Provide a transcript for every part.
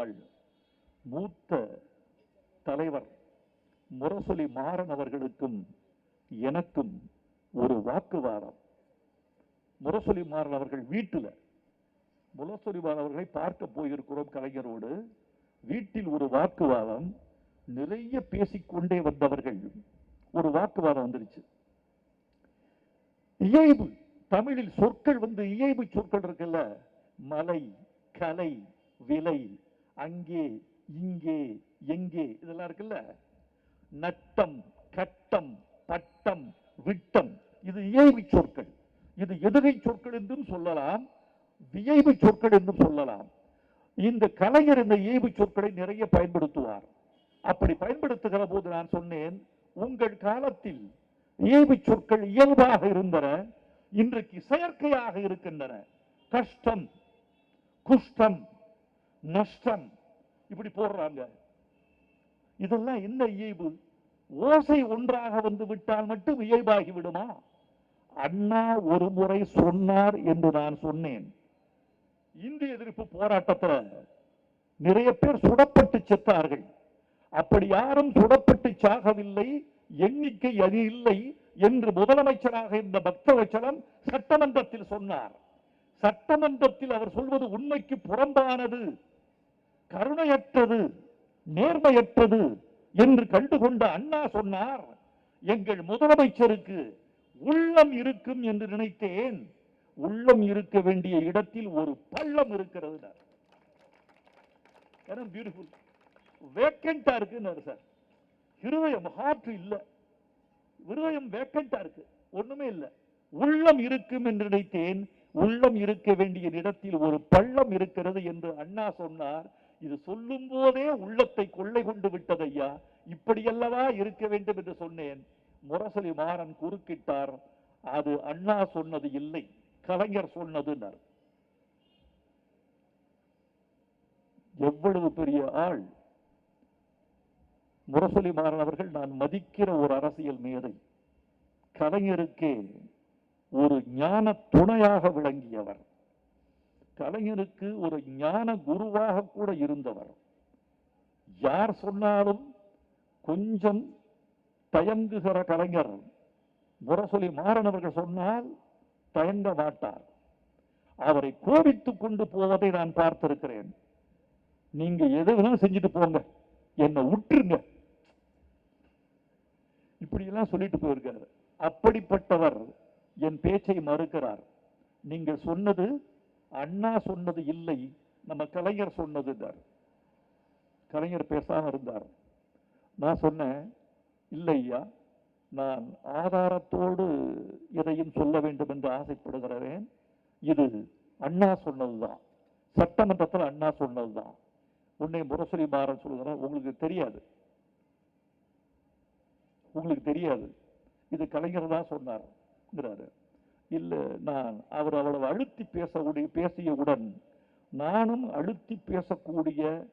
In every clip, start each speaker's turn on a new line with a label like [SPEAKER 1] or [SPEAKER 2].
[SPEAKER 1] முன்னாள் மூத்த தலைவர் முரசொலி மாறன் அவர்களுக்கும் எனக்கும் ஒரு வாக்குவாதம். முரசொலி மாறன் அவர்கள் வீட்டில் முரசொலி மாறன் அவர்களை பார்க்க போயிருக்கிறோம் கலைஞரோடு. வீட்டில் ஒரு வாக்குவாதம் நிறைய பேசிக்கொண்டே வந்தவர்கள் ஒரு வாக்குவாதம் வந்துருச்சு. இயைபு தமிழில் சொற்கள் வந்து இயைபு சொற்கள் இருக்குல்ல மலை கலை விலை அங்கே இங்கே எங்கே இதெல்லாம் இருக்குல்ல? நட்டம் கட்டம் பட்டம் விட்டம். இது இயல்பு சொற்கள். இது எதுகை சொற்கள் என்றும் சொல்லலாம் வியைபு சொற்கள் என்றும் சொல்லலாம். இந்த கலைஞர் இந்த இயல்பு சொற்களை நிறைய பயன்படுத்துவார். அப்படி பயன்படுத்துகிற போது நான் சொன்னேன் உங்கள் காலத்தில் இயல்பு சொற்கள் இயல்பாக இருந்தன இன்றைக்கு செயற்கையாக இருக்கின்றன. கஷ்டம் குஷ்டம் நஷ்டம். இப்படி போடுறாங்க. இதெல்லாம் என்ன இயல்பு ஓசை ஒன்றாக வந்து விட்டால் மட்டும் இயல்பாகி விடுமா? அண்ணா ஒரு முறை சொன்னார் என்று நான் சொன்னேன். இந்திய எதிர்ப்பு போராட்டத்தில் நிறைய பேர் சுடப்பட்டு செத்தார்கள். அப்படி யாரும் சுடப்பட்டு சாகவில்லை எண்ணிக்கை அது இல்லை என்று முதலமைச்சராக இருந்த பக்தவச்சலம் சட்டமன்றத்தில் சொன்னார். சட்டமன்றத்தில் அவர் சொல்வது உண்மைக்கு புறம்பானது. கருணையற்றது நேர்மையற்றது என்று கண்டுகொண்ட அண்ணா சொன்னார். எங்கள் முதலமைச்சருக்கு உள்ளம் இருக்கும் என்று நினைத்தேன். உள்ளம் இருக்க வேண்டிய இடத்தில் ஒரு பள்ளம் இருக்கிறது பியூட்டிஃபுல் வேக்கண்டா இருக்குன்னு சார். இருதயம் ஹார்ட் இல்லை. இருதயம் வேக்கண்டா இருக்கு. ஒண்ணுமே இல்ல. உள்ளம் இருக்கும் என்று நினைத்தேன். உள்ளம் இருக்க வேண்டிய இடத்தில் ஒரு பள்ளம் இருக்கிறது என்று அண்ணா சொன்னார். இது சொல்லும் போதே உள்ளத்தை கொள்ளை கொண்டு விட்டது ஐயா. இப்படியல்லவா இருக்க வேண்டும் என்று சொன்னேன். முரசொலி மாறன் குறுக்கிட்டார். அது அண்ணா சொன்னது இல்லை கலைஞர் சொன்னதுன்னார் எவ்வளவு பெரிய ஆள். முரசொலி மாறன் அவர்கள் நான் மதிக்கிற ஒரு அரசியல் மேதை. கலைஞருக்கே ஒரு ஞான துணையாக விளங்கியவர். கலைஞருக்கு ஒரு ஞான குருவாக கூட இருந்தவர். யார் சொன்னாலும் கொஞ்சம் தயங்குகிற கலைஞர். முரசொலி மாறனவர்கள் சொன்னால் தயங்க மாட்டார். அவரை கோபித்துக் கொண்டு போவதை நான் பார்த்திருக்கிறேன். நீங்க எது வேணாலும் செஞ்சுட்டு போங்க. என்னை விட்டுருங்க இப்படி எல்லாம் சொல்லிட்டு போயிருக்காரு. அப்படிப்பட்டவர் என் பேச்சை மறுக்கிறார். நீங்கள் சொன்னது அண்ணா சொன்னது இல்லை நம்ம கலைஞர் சொன்னது கலைஞர் பேசாமல் இருந்தார். நான் சொன்னேன் இல்லையா நான் ஆதாரத்தோடு எதையும் சொல்ல வேண்டும் என்று ஆசைப்படுகிறேன். இது அண்ணா சொன்னதுதான். சட்டமன்றத்தில் அண்ணா சொன்னதுதான். உன்னை முரசொலி மாறன் சொல்கிறார் உங்களுக்கு தெரியாது. உங்களுக்கு தெரியாது. இது கலைஞர் தான் சொன்னார்ங்கிறாரு. இல்லை நான் அவர் அவ்வளவு அழுத்தி பேசக்கூடிய பேசியவுடன் நானும் அழுத்தி பேசக்கூடிய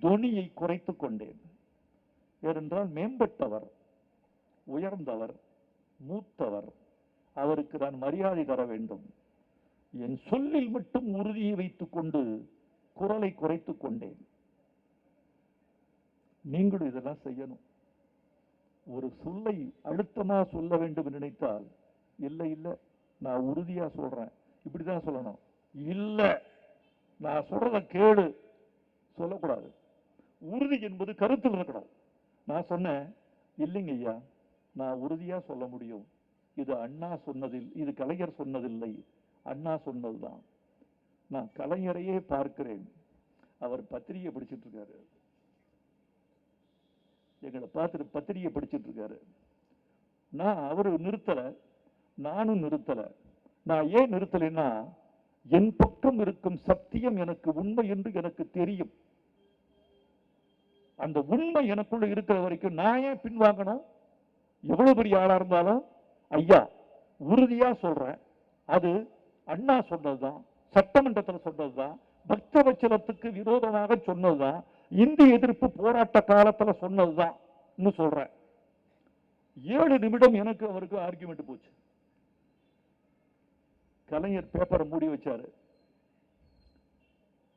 [SPEAKER 1] தொனியை குறைத்து கொண்டேன். ஏனென்றால் மேம்பட்டவர் உயர்ந்தவர் மூத்தவர் அவருக்கு நான் மரியாதை தர வேண்டும். என் சொல்லில் மட்டும் உறுதியை வைத்துக்கொண்டு குரலை குறைத்து கொண்டேன். நீங்களும் இதெல்லாம் செய்யணும். ஒரு சொல்லை அழுத்தமாக சொல்ல வேண்டும் என்று நினைத்தால் இல்லை இல்லை நான் உறுதியா சொல்றேன். இப்படிதான் சொல்லணும். இல்ல நான் சொல்கிறத கேளு சொல்லக்கூடாது. உறுதி என்பது கருத்தில் இருக்கக்கூடாது நான் சொன்னேன் இல்லைங்க ஐயா நான் உறுதியா சொல்ல முடியும். இது அண்ணா சொன்னதில் இது கலைஞர் சொன்னதில்லை. அண்ணா சொன்னதுதான். நான் கலைஞரையே பார்க்கிறேன். அவர் பத்திரிகை படிச்சிட்டு இருக்காரு. எங்களை பார்த்துட்டு பத்திரிகை படிச்சிட்டு இருக்காரு. நான் அவர் நிறுத்தலை. நானும் நிறுத்தலை. நான் ஏன் நிறுத்தலைன்னா என் பக்கம் இருக்கும் சத்தியம் எனக்கு உண்மை என்று எனக்கு தெரியும். அந்த உண்மை எனக்குள்ள இருக்கிற வரைக்கும் நான் ஏன் பின்வாங்கணும் எவ்வளவு பெரிய ஆளா இருந்தாலும் ஐயா உறுதியா சொல்றேன். அது அண்ணா சொன்னதுதான் சட்டமன்றத்தில் சொன்னதுதான் பக்தவச்சலத்துக்கு விரோதமாக சொன்னதுதான் இந்திய எதிர்ப்பு போராட்ட காலத்தில் சொன்னதுதான் சொல்றேன். ஏழு நிமிடம் எனக்கு அவருக்கு ஆர்குமெண்ட் போச்சு. கலைஞர் பேப்பரை மூடி வச்சாரு.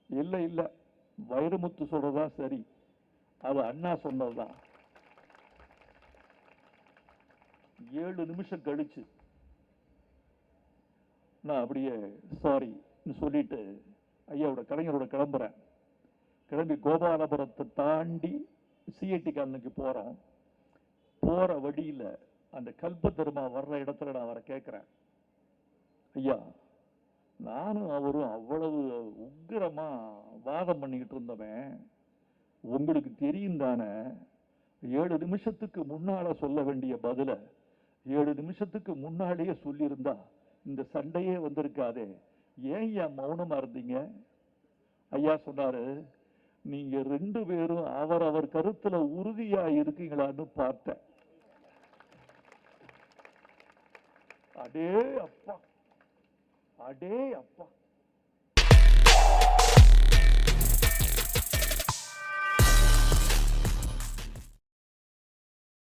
[SPEAKER 1] இல்ல இல்ல. வைரமுத்து சொல்கிறதா சரி. அது அண்ணா சொன்னதுதான். ஏழு நிமிஷம் கழிச்சு நான் அப்படியே சாரி சொல்லிட்டு ஐயாவோட கலைஞரோட கிளம்புறேன். கிளம்பி கோபாலபுரத்தை தாண்டி சிஐடி காலனுக்கு போகிறோம் போற வழியில் அந்த கல்பத்தருமா வர்ற இடத்துல நான் அவரை கேட்கிறேன் ஐயா நானும் அவரும் அவ்வளவு உக்கிரமாக வாதம் பண்ணிக்கிட்டு இருந்தவன் உங்களுக்கு தெரியும் தானே ஏழு நிமிஷத்துக்கு முன்னால் சொல்ல வேண்டிய பதிலை ஏழு நிமிஷத்துக்கு முன்னாலேயே சொல்லியிருந்தா இந்த சண்டையே வந்திருக்காதே. ஏன் ஐயா மௌனமாக இருந்தீங்க? ஐயா சொன்னார் நீங்கள் ரெண்டு பேரும் அவர் அவர் கருத்தில் உறுதியாக இருக்கீங்களான்னு பார்த்தேன். அடே அப்பா. அடே அப்பா